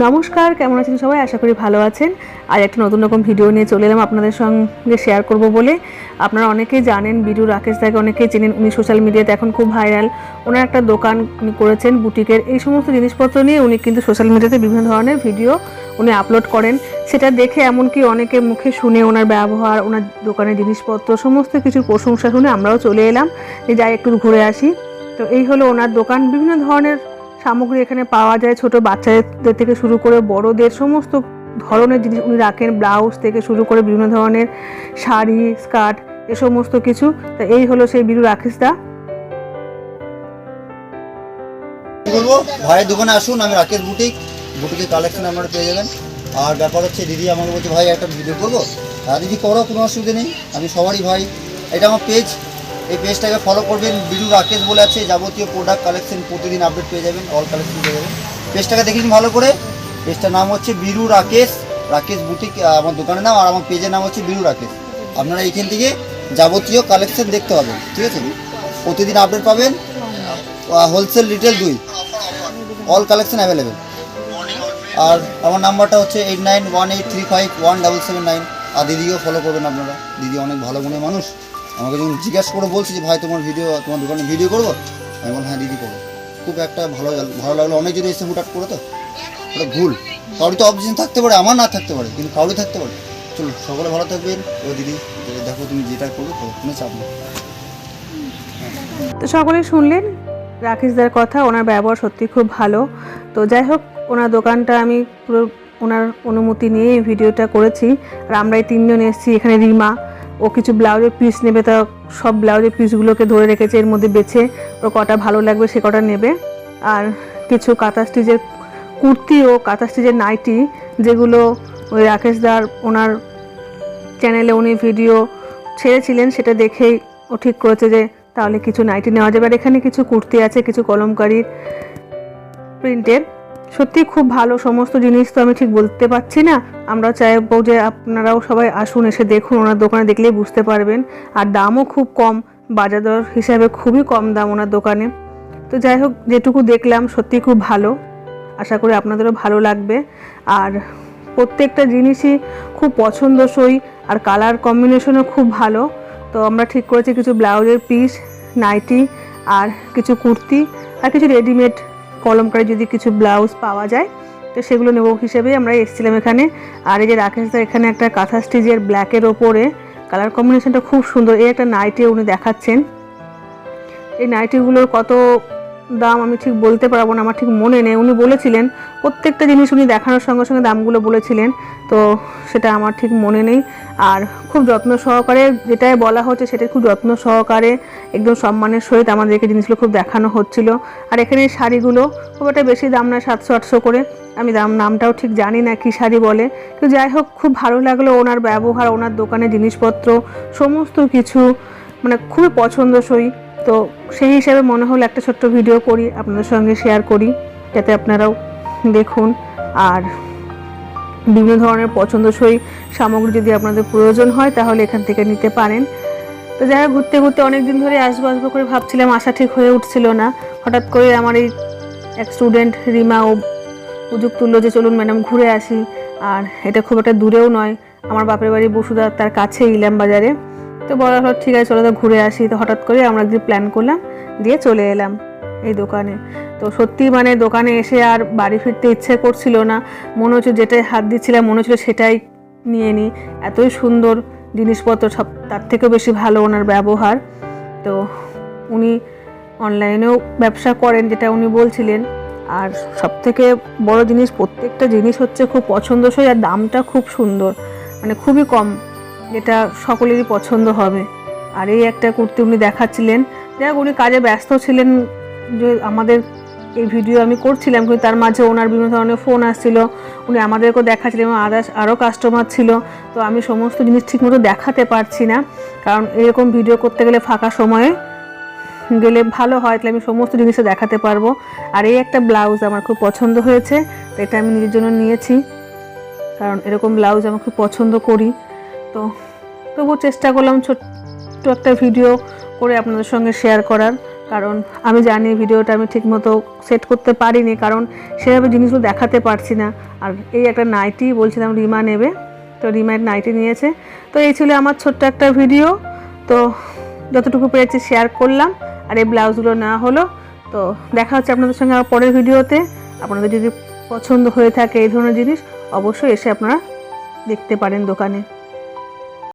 নমস্কার, কেমন আছেন সবাই? আশা করি ভালো আছেন। আর একটা নতুন রকম ভিডিও নিয়ে চলে এলাম আপনাদের সঙ্গে শেয়ার করব বলে। আপনারা অনেকেই জানেন, বিডু রাকেশ দাকে অনেকেই চেনেন। উনি সোশ্যাল মিডিয়াতে এখন খুব ভাইরাল ওনার একটা দোকান উনি করেছেন, বুটিকের। এই সমস্ত জিনিসপত্র নিয়ে উনি কিন্তু সোশ্যাল মিডিয়াতে বিভিন্ন ধরনের ভিডিও উনি আপলোড করেন। সেটা দেখে এমনকি অনেকে মুখে শুনে ওনার ব্যবহার, ওনার দোকানের জিনিসপত্র, সমস্ত কিছুর প্রশংসা শুনে আমরাও চলে এলাম। যে যাই, একটু ঘুরে আসি। তো এই হলো ওনার দোকান। বিভিন্ন ধরনের সামগ্রী এখানে পাওয়া যায় ছোট বাচ্চাদের থেকে শুরু করে বড়দের, সমস্ত ধরনের জিনিস উনি রাখেন, ব্লাউজ থেকে শুরু করে বিভিন্ন ধরনের শাড়ি, স্কার্ট, এ সমস্ত কিছু। তো এই হলো সেই বিরু রাকেশ দা বলব? ভাইয়ের দোকানে আসুন, আমি রাকেশ বুটিক, বুটিকের কালেকশন আপনারা পেয়ে যাবেন। আর ব্যাপার হচ্ছে, দিদি আমাকে বলছে, ভাই, একটা ভিডিও করব? হ্যাঁ দিদি করো, কোনো অসুবিধা নেই, আমি সবারই ভাই। এটা আমার পেজ এই পেজটাকে ফলো করবেন বিরু রাকেশ বলে আছে, যাবতীয় প্রোডাক্ট কালেকশন প্রতিদিন আপডেট পেয়ে যাবেন অল কালেকশন পেয়ে যাবেন। পেজটাকে দেখে ভালো করে। পেজটার নাম হচ্ছে বিরু রাকেশ রাকেশ বুটিক আমার দোকানের নাম, আর আমার পেজের নাম হচ্ছে বিরু রাকেশ। আপনারা এইখান থেকে যাবতীয় কালেকশন দেখতে পাবেন, ঠিক আছে? প্রতিদিন আপডেট পাবেন হোলসেল রিটেল দুই। অল কালেকশন অ্যাভেলেবেল আর আমার নাম্বারটা হচ্ছে eight nine one eight three five one double seven nine আর দিদিকেও ফলো করবেন আপনারা। দিদি অনেক ভালো মনের মানুষ। আমাকে যখন জিজ্ঞাসা করে বলছি যে, ভাই, তোমার ভিডিও তোমার দোকানে ভিডিও করব? আমি বললাম হ্যাঁ দিদি করব। খুব একটা ভালো ভালো লাগল। অনেকজন এসে হুটাট করে তো, ওটা ভুল। কাউরি তো অবজেকশন থাকতে পারে, আমার না থাকতে পারে, কিন্তু কাউরি থাকতে পারে। চলো, সকলে ভালো থাকবেন ও দিদি দেখো তুমি যেটা করবে করো কোনো চাপ নেই। তো সকলেই শুনলেন রাকেশদার কথা, ওনার ব্যবহার সত্যি খুব ভালো। তো যাই হোক, ওনার দোকানটা আমি পুরো ওনার অনুমতি নিয়ে ভিডিওটা করেছি। আর আমরা এই তিনজন এসেছি, এখানে রিমা। ও কিছু ব্লাউজের পিস নেবে, তা সব ব্লাউজের পিসগুলোকে ধরে রেখেছে, এর মধ্যে বেছে ও কটা ভালো লাগবে সে কটা নেবে। আর কিছু কাঁথা স্টিচের কুর্তি ও কাঁথা স্টিচের নাইটি যেগুলো ওই রাকেশদার ওনার চ্যানেলে উনি ভিডিও ছেড়েছিলেন, সেটা দেখেই ও ঠিক করেছে যে তাহলে কিছু নাইটি নেওয়া যাবে। আর এখানে কিছু কুর্তি আছে, কিছু কলমকারির প্রিন্টের সত্যি খুব ভালো, সমস্ত জিনিস তো আমি ঠিক বলতে পারছি না। আমরা চাইব যে আপনারাও সবাই আসুন, এসে দেখুন, ওনার দোকানে দেখলেই বুঝতে পারবেন। আর দামও খুব কম বাজার দর হিসাবে খুবই কম দাম ওনার দোকানে। তো যাই হোক, যেটুকু দেখলাম, সত্যি খুব ভালো। আশা করি আপনাদেরও ভালো লাগবে। আর প্রত্যেকটা জিনিসই খুব পছন্দসই, আর কালার কম্বিনেশনও খুব ভালো। তো আমরা ঠিক করেছি কিছু ব্লাউজের পিস, নাইটি, আর কিছু কুর্তি, আর কিছু রেডিমেড কলমকারি যদি কিছু ব্লাউজ পাওয়া যায়, তো সেগুলো নেব হিসেবেই আমরা এসেছিলাম এখানে। আর এই যে রাকেশ দা, এখানে একটা কাঁথা স্টিচের ব্ল্যাকের ওপরে কালার কম্বিনেশনটা খুব সুন্দর। এই একটা নাইটে উনি দেখাচ্ছেন। এই নাইটিগুলোর কত দাম আমি ঠিক বলতে পারব না, আমার ঠিক মনে নেই। উনি বলেছিলেন, প্রত্যেকটা জিনিস উনি দেখানোর সঙ্গে সঙ্গে দামগুলো বলেছিলেন, তো সেটা আমার ঠিক মনে নেই। আর খুব যত্ন সহকারে যেটাই বলা হচ্ছে সেটা খুব যত্ন সহকারে, একদম সম্মানের সহিত আমাদেরকে জিনিসগুলো খুব দেখানো হচ্ছিল। আর এখানে শাড়িগুলো খুব একটা বেশি দাম না সাতশো, আটশো করে। আমি দাম, নামটাও ঠিক জানি না কী শাড়ি বলে। তো যাই হোক, খুব ভালো লাগল ওনার ব্যবহার, ওনার দোকানের জিনিসপত্র, সমস্ত কিছু মানে খুবই পছন্দসই। তো সেই হিসাবে মনে হলো একটা ছোট্ট ভিডিও করি, আপনাদের সঙ্গে শেয়ার করি, যাতে আপনারাও দেখুন। আর বিভিন্ন ধরনের পছন্দসই সামগ্রী যদি আপনাদের প্রয়োজন হয়, তাহলে এখান থেকে নিতে পারেন। তো হোক, ঘুরতে ঘুরতে অনেক দিন ধরে আসব আসব করে ভাবছিলাম আসা ঠিক হয়ে উঠছিল না। হঠাৎ করে আমার এই এক স্টুডেন্ট রিমা ও সুযোগ তুললো যে, চলুন ম্যাডাম ঘুরে আসি। আর এটা খুব একটা দূরেও নয়, আমার বাপের বাড়ি বসুদা তার কাছে ইলাম বাজারে। তো বলা হলো, ঠিক আছে, চলো তো ঘুরে আসি। তো হঠাৎ করে আমরা একদিন প্ল্যান করলাম, দিয়ে চলে এলাম এই দোকানে। তো সত্যি মানে দোকানে এসে আর বাড়ি ফিরতে ইচ্ছে করছিল না। মনে হচ্ছে যেটাই হাত দিচ্ছিলাম, মনে হচ্ছিল সেটাই নিয়ে নিই। এতই সুন্দর জিনিসপত্র, সব তার থেকেও বেশি ভালো ওনার ব্যবহার। তো উনি অনলাইনেও ব্যবসা করেন, যেটা উনি বলছিলেন। আর সব থেকে বড় জিনিস, প্রত্যেকটা জিনিস হচ্ছে খুব পছন্দসই, আর দামটা খুব সুন্দর। মানে খুবই কম। যেটা সকলেরই পছন্দ হবে। আর এই একটা কুর্তি উনি দেখাচ্ছিলেন। যাই উনি কাজে ব্যস্ত ছিলেন যে আমাদের এই ভিডিও আমি করছিলাম, কিন্তু তার মাঝে ওনার বিভিন্ন ধরনের ফোন আসছিল। উনি আমাদেরকেও দেখাচ্ছিলেন এবং আদার্স আরও কাস্টমার ছিল। তো আমি সমস্ত জিনিস ঠিকমতো দেখাতে পারছি না। কারণ এরকম ভিডিও করতে গেলে ফাঁকা সময়ে গেলে ভালো হয়, তাহলে আমি সমস্ত জিনিসে দেখাতে পারব। আর এই একটা ব্লাউজ আমার খুব পছন্দ হয়েছে এটা আমি নিজের জন্য নিয়েছি। কারণ এরকম ব্লাউজ আমি খুব পছন্দ করি। তো তবুও চেষ্টা করলাম ছোট্ট একটা ভিডিও করে আপনাদের সঙ্গে শেয়ার করার। কারণ আমি জানি ভিডিওটা আমি ঠিকমতো সেট করতে পারিনি, কারণ সেভাবে জিনিসগুলো দেখাতে পারছি না। আর এই একটা নাইটি বলছিলাম রিমা নেবে, তো রিমার নাইটি নিয়েছে। তো এই ছিল আমার ছোট্ট একটা ভিডিও তো যতটুকু পেরেছি শেয়ার করলাম। আর এই ব্লাউজগুলো নেওয়া হলো, তো দেখা হচ্ছে আপনাদের সঙ্গে আমার পরের ভিডিওতে। আপনাদের যদি পছন্দ হয়ে থাকে এই ধরনের জিনিস, অবশ্যই এসে আপনারা দেখতে পারেন দোকানে।